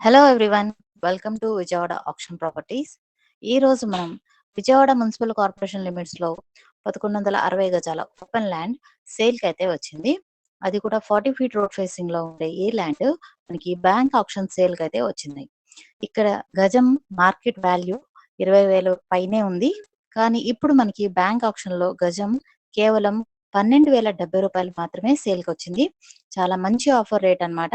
Hello everyone welcome to Vijayawada option properties ఈ రోజు మనం విజయవాడ మున్సిపల్ కార్పొరేషన్ లిమిట్స్లో పదకొండు వందల అరవై గజాల ఓపెన్ ల్యాండ్ సేల్కి అయితే వచ్చింది. అది కూడా ఫార్టీ ఫీట్ రోడ్ ఫేసింగ్లో ఉండే ఈ ల్యాండ్ మనకి బ్యాంక్ ఆప్షన్ సేల్కి అయితే వచ్చింది. ఇక్కడ గజం మార్కెట్ వాల్యూ ఇరవై వేల పైనే ఉంది. కానీ ఇప్పుడు మనకి బ్యాంక్ ఆప్షన్లో గజం కేవలం పన్నెండు వేల డెబ్బై రూపాయలు మాత్రమే సేల్కి వచ్చింది. చాలా మంచి ఆఫర్ రేట్ అన్నమాట.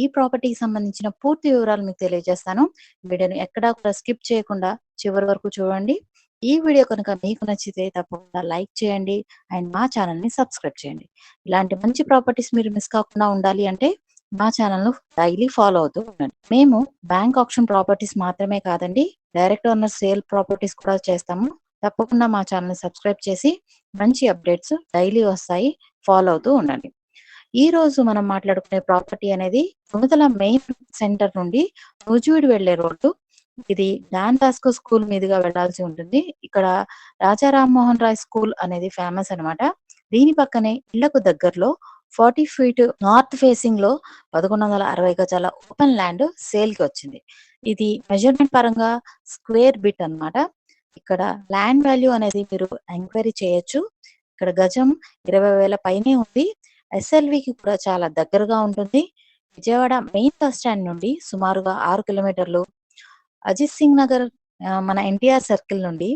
ఈ ప్రాపర్టీకి సంబంధించిన పూర్తి వివరాలు మీకు తెలియజేస్తాను. వీడియోని ఎక్కడా కూడా స్కిప్ చేయకుండా చివరి వరకు చూడండి. ఈ వీడియో కనుక మీకు నచ్చితే తప్పకుండా లైక్ చేయండి అండ్ మా ఛానల్ని సబ్స్క్రైబ్ చేయండి. ఇలాంటి మంచి ప్రాపర్టీస్ మీరు మిస్ కాకుండా ఉండాలి అంటే మా ఛానల్ను డైలీ ఫాలో అవుతూ ఉండండి. మేము బ్యాంక్ ఆప్షన్ ప్రాపర్టీస్ మాత్రమే కాదండి డైరెక్ట్ ఓనర్ సేల్ ప్రాపర్టీస్ కూడా చేస్తాము. తప్పకుండా మా ఛానల్ని సబ్స్క్రైబ్ చేసి మంచి అప్డేట్స్ డైలీ వస్తాయి. ఫాలో అవుతూ ఉండండి. ఈ రోజు మనం మాట్లాడుకునే ప్రాపర్టీ అనేది తుమతల మెయిన్ సెంటర్ నుండి నూజివీడు వెళ్ళే రోడ్డు. ఇది డాన్ బాస్కో స్కూల్ మీదుగా వెళ్ళాల్సి ఉంటుంది. ఇక్కడ రాజా రామ్మోహన్ రాయ్ స్కూల్ అనేది ఫేమస్ అన్నమాట. దీని పక్కనే ఇళ్ళకు దగ్గరలో ఫార్టీ ఫీట్ నార్త్ ఫేసింగ్లో పదకొండు వందల అరవై గజాల ఓపెన్ ల్యాండ్ సేల్కి వచ్చింది. ఇది మెజర్మెంట్ పరంగా స్క్వేర్ బిట్ అన్నమాట. ఇక్కడ ల్యాండ్ వాల్యూ అనేది మీరు ఎంక్వైరీ చేయొచ్చు. ఇక్కడ గజం ఇరవై వేల పైనే ఉంది. ఎస్ఎల్వికి కూడా చాలా దగ్గరగా ఉంటుంది. విజయవాడ మెయిన్ బస్ స్టాండ్ నుండి సుమారుగా ఆరు కిలోమీటర్లు అజిత్ సింగ్ నగర్ ఆ, మన ఎన్టీఆర్ సర్కిల్ నుండి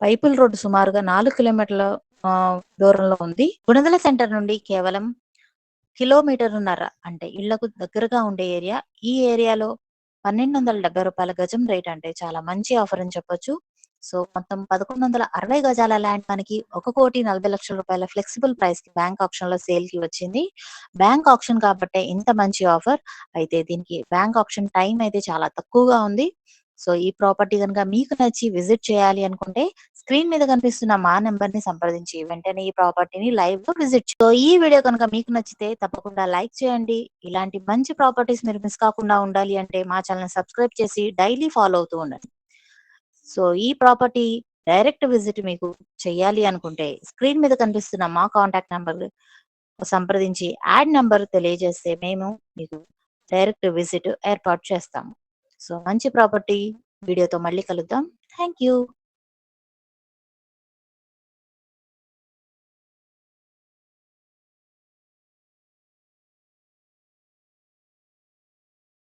పైపుల్ రోడ్డు సుమారుగా నాలుగు కిలోమీటర్ల ఆ, దూరంలో ఉంది. గుణదల సెంటర్ నుండి కేవలం కిలోమీటర్న్నర అంటే ఇళ్ళకు దగ్గరగా ఉండే ఏరియా. ఈ ఏరియాలో పన్నెండు వందల డెబ్బై రూపాయల గజం రేట్ అంటే చాలా మంచి ఆఫర్ అని చెప్పొచ్చు. సో మొత్తం పదకొండు వందల అరవై గజాల ల్యాండ్ మనకి ఒక కోటి నలభై లక్షల రూపాయల ఫ్లెక్సిబుల్ ప్రైస్కి బ్యాంక్ ఆప్షన్లో సేల్కి వచ్చింది. బ్యాంక్ ఆప్షన్ కాబట్టి ఇంత మంచి ఆఫర్. అయితే దీనికి బ్యాంక్ ఆప్షన్ టైం అయితే చాలా తక్కువగా ఉంది. సో ఈ ప్రాపర్టీ కనుక మీకు నచ్చి విజిట్ చేయాలి అనుకుంటే స్క్రీన్ మీద కనిపిస్తున్న మా నెంబర్ని సంప్రదించి వెంటనే ఈ ప్రాపర్టీని లైవ్లో విజిట్ సో ఈ వీడియో కనుక మీకు నచ్చితే తప్పకుండా లైక్ చేయండి. ఇలాంటి మంచి ప్రాపర్టీస్ మీరు మిస్ కాకుండా ఉండాలి అంటే మా ఛానల్ సబ్స్క్రైబ్ చేసి డైలీ ఫాలో అవుతూ ఉండండి. సో ఈ ప్రాపర్టీ డైరెక్ట్ విజిట్ మీకు చేయాలి అనుకుంటే స్క్రీన్ మీద కనిపిస్తున్న మా కాంటాక్ట్ నంబర్ సంప్రదించి యాడ్ నంబర్ తెలియజేస్తే మేము మీకు డైరెక్ట్ విజిట్ ఏర్పాటు చేస్తాము. సో మంచి ప్రాపర్టీ వీడియోతో మళ్ళీ కలుద్దాం. Thank you.